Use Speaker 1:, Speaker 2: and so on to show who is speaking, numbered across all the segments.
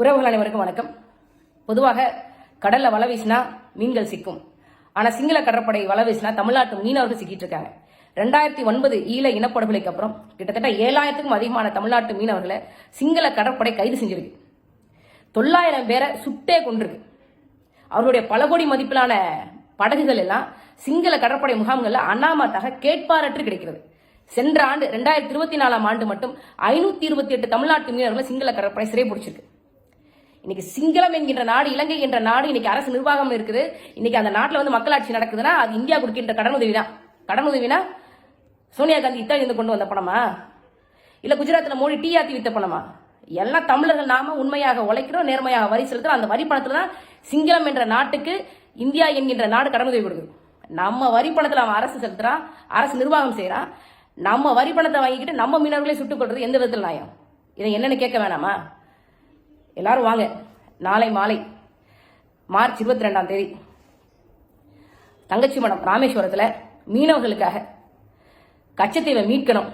Speaker 1: உறவுகள் அனைவருக்கும் வணக்கம். பொதுவாக கடல்ல வலை வீசினா மீன்கள் சிக்கும். ஆனா சிங்கள கடற்படை வலை வீசினா தமிழ்நாட்டு மீனவர்கள் சிக்கிட்டு இருக்காங்க. ரெண்டாயிரத்தி ஒன்பது ஈழ இனப்படுகொலைக்கு அப்புறம் கிட்டத்தட்ட ஏழாயிரத்துக்கும் அதிகமான தமிழ்நாட்டு மீனவர்களை சிங்கள கடற்படை கைது செஞ்சிருக்கு. தொள்ளாயிரம் பேரை சுட்டே கொண்டிருக்கு அவருடைய பல கோடி மதிப்பிலான படகுகள் எல்லாம் சிங்கள கடற்படை முகாம்களில் அண்ணாமத்தாக கேட்பாரற்று கிடைக்கிறது. சென்ற ஆண்டு ரெண்டாயிரத்தி இருபத்தி நாலாம் ஆண்டு மட்டும் ஐநூத்தி இருபத்தி எட்டு தமிழ்நாட்டு மீனவர்களை சிங்கள கடற்படை சிறை பிடிச்சிருக்கு இன்னைக்கு சிங்களம் என்கின்ற நாடு இலங்கை என்ற நாடு இன்னைக்கு அரசு நிர்வாகம் இருக்குது. இன்னைக்கு அந்த நாட்டில் வந்து மக்களாட்சி நடக்குதுன்னா அது இந்தியா கொடுக்கின்ற கடனுதவி தான் கடனுதவினா சோனியா காந்தி இத்தாலி இருந்து கொண்டு வந்த பணமா? இல்ல குஜராத்தில் மோடி டீ ஆத்தி வித்த பணமா? எல்லாம் தமிழர்கள் நாம உண்மையாக உழைக்கிறோம் நேர்மையாக வரி செலுத்துறோம். அந்த வரி பணத்துல தான் சிங்களம் என்ற நாட்டுக்கு இந்தியா என்கின்ற நாடு கடனுதவி கொடுக்குது. நம்ம வரி பணத்தில் அவன் அரசு செலுத்துறான் அரசு நிர்வாகம் செய்கிறான் நம்ம வரி பணத்தை வாங்கிக்கிட்டு நம்ம மீனவர்களே சுட்டுக் கொள்றது எந்த விதத்தில் நியாயம்? இதை என்னன்னு கேட்க வேணாமா? எல்லாரும் வாங்க. நாளை மாலை மார்ச் இருபத்தி ரெண்டாம் தேதி. தங்கச்சி மடம் ராமேஸ்வரத்தில் மீனவர்களுக்காக கச்சத்தீவை மீட்கணும்.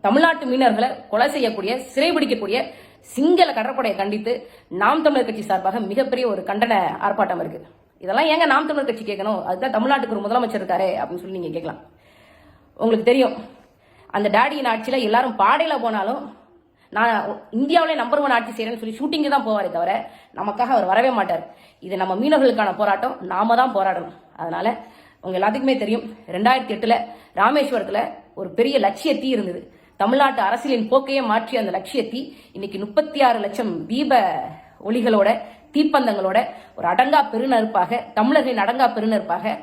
Speaker 1: தமிழ்நாட்டு மீனவர்களை கொலை செய்யக்கூடிய சிறைபிடிக்கக்கூடிய சிங்கள கடற்படையை கண்டித்து நாம் தமிழர் கட்சி சார்பாக மிகப்பெரிய ஒரு கண்டன ஆர்ப்பாட்டம் இருக்கு. இதெல்லாம் ஏங்க நாம் தமிழர் கட்சி கேட்கணும்? அதுதான் தமிழ்நாட்டுக்கு ஒரு முதலமைச்சர் இருக்காரு அப்படின்னு சொல்லி நீங்க கேட்கலாம். உங்களுக்கு தெரியும். அந்த டாடியின் ஆட்சியில் எல்லாரும் பாடையில் போனாலும் நான் இந்தியாவிலே நம்பர் ஒன் ஆட்சி செய்கிறேன்னு சொல்லி ஷூட்டிங்கு தான் போவாரே தவிர நமக்காக அவர் வரவே மாட்டார். இது நம்ம மீனவர்களுக்கான போராட்டம் நாம தான் போராடணும். அதனால உங்க எல்லாத்துக்குமே தெரியும் ரெண்டாயிரத்தி எட்டுல ராமேஸ்வரத்துல ஒரு பெரிய லட்சிய தீ இருந்தது. தமிழ்நாட்டு அரசியலின் போக்கையே மாற்றி அந்த லட்சிய தீ இன்னைக்கு முப்பத்தி ஆறு லட்சம் தீப ஒளிகளோட தீப்பந்தங்களோட ஒரு அடங்கா பெருநெருப்பாக தமிழர்களின் அடங்கா பெருநெருப்பாக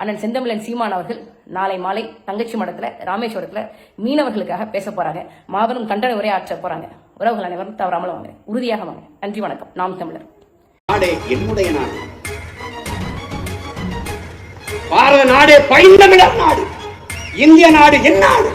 Speaker 1: அண்ணன் செந்தமிழன் சீமான் அவர்கள் நாளை மாலை தங்கச்சி மடத்துல ராமேஸ்வரத்துல மீனவர்களுக்காக பேச போறாங்க. மாபெரும் கண்டன உரை ஆற்ற போறாங்க. உறவுகள் அனைவரும் தவறாமல் வாங்க. உறுதியாக வாங்க. நன்றி வணக்கம். நாம் தமிழர்.
Speaker 2: நாடே என்னுடைய நாடு. பாரத நாடே பைந்தமிழர் நாடு. இந்திய நாடு என் நாடு.